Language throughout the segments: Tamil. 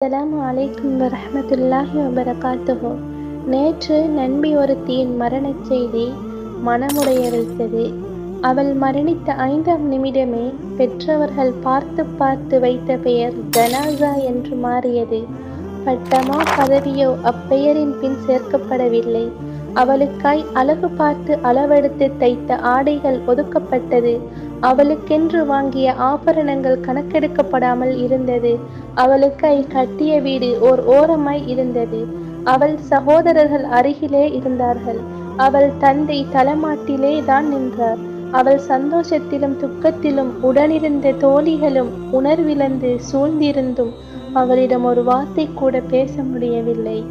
அலாம் அலைக்கும் வரஹ்மத்துல்லாஹி வபரகாத்துஹு. நேற்று நண்பி ஒருத்தியின் மரணச் செய்தி மனமுடைய வைத்தது அவள் மரணித்த ஐந்தாம் நிமிடமே பெற்றவர்கள் பார்த்து பார்த்து வைத்த பெயர் ஜனாசா என்று மாறியது. பட்டமோ பதவியோ அப்பெயரின் பின் சேர்க்கப்படவில்லை. அவளுக்காய் அழகு பார்த்து அளவெடுத்து தைத்த ஆடைகள் ஒதுக்கப்பட்டது. அவளுக்கென்று வாங்கிய ஆபரணங்கள் கணக்கெடுக்கப்படாமல் இருந்தது. அவளுக்காய் கட்டிய வீடு ஓர் ஓரமாய் இருந்தது. அவள் சகோதரர்கள் அருகிலே இருந்தார்கள். அவள் தந்தை தலைமாட்டிலே தான் நின்றார். அவள் சந்தோஷத்திலும் துக்கத்திலும் உடனிருந்த தோழிகளும் உணர்விழந்து சூழ்ந்திருந்தும் அவளிடம் ஒரு வார்த்தை கூட பேச முடியவில்லை.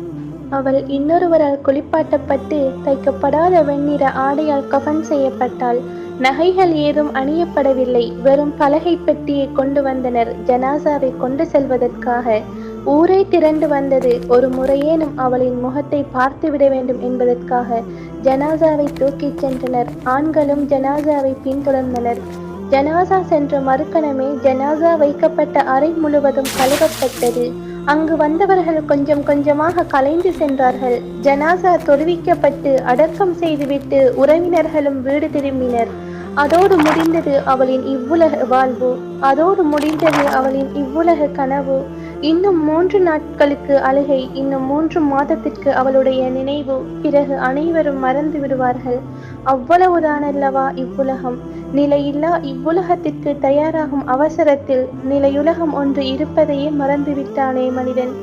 அவள் இன்னொருவரால் குளிப்பாட்டப்பட்டு தைக்கப்படாத வெண்ணிற ஆடையால் கஃபன் செய்யப்பட்டாள். நகைகள் ஏதும் அணியப்படவில்லை. வெறும் பலகை பெட்டியை கொண்டு வந்தனர். ஜனாசாவை கொண்டு செல்வதற்காக. ஊரை திரண்டு வந்தது. ஒரு முறையேனும் அவளின் முகத்தை பார்த்துவிட வேண்டும் என்பதற்காக. ஜனாசாவை தூக்கிச் சென்றனர். ஆண்களும் ஜனாசாவை பின்தொடர்ந்தனர். ஜனாசா சென்ற மறுக்கணமே ஜனாசா வைக்கப்பட்ட அறை முழுவதும் கழுவப்பட்டது. அங்கு வந்தவர்கள் கொஞ்சம் கொஞ்சமாக கலைந்து சென்றார்கள். ஜனாசா தொடுவிக்கப்பட்டு அடக்கம் செய்துவிட்டு உறவினர்களும் வீடு திரும்பினர். அதோடு முடிந்தது அவளின் இவ்வுலக வாழ்வு. அதோடு முடிந்தது அவளின் இவ்வுலக கனவு. இன்னும் மூன்று நாட்களுக்கு அழுகை இன்னும் மூன்று மாதத்திற்கு அவளுடைய நினைவு. பிறகு அனைவரும் மறந்து விடுவார்கள். அவ்வளவுதானல்லவா இவ்வுலகம்? நிலையில்லா இவ்வுலகத்திற்கு தயாராகும் அவசரத்தில் நிலையுலகம் ஒன்று இருப்பதையே மறந்துவிட்டானே மனிதன்.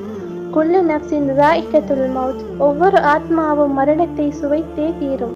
குல்லு நப்சின் ராய்கத்துல் மவுத் ஒவ்வொரு ஆத்மாவும் மரணத்தை சுவைத்தே தீரும்.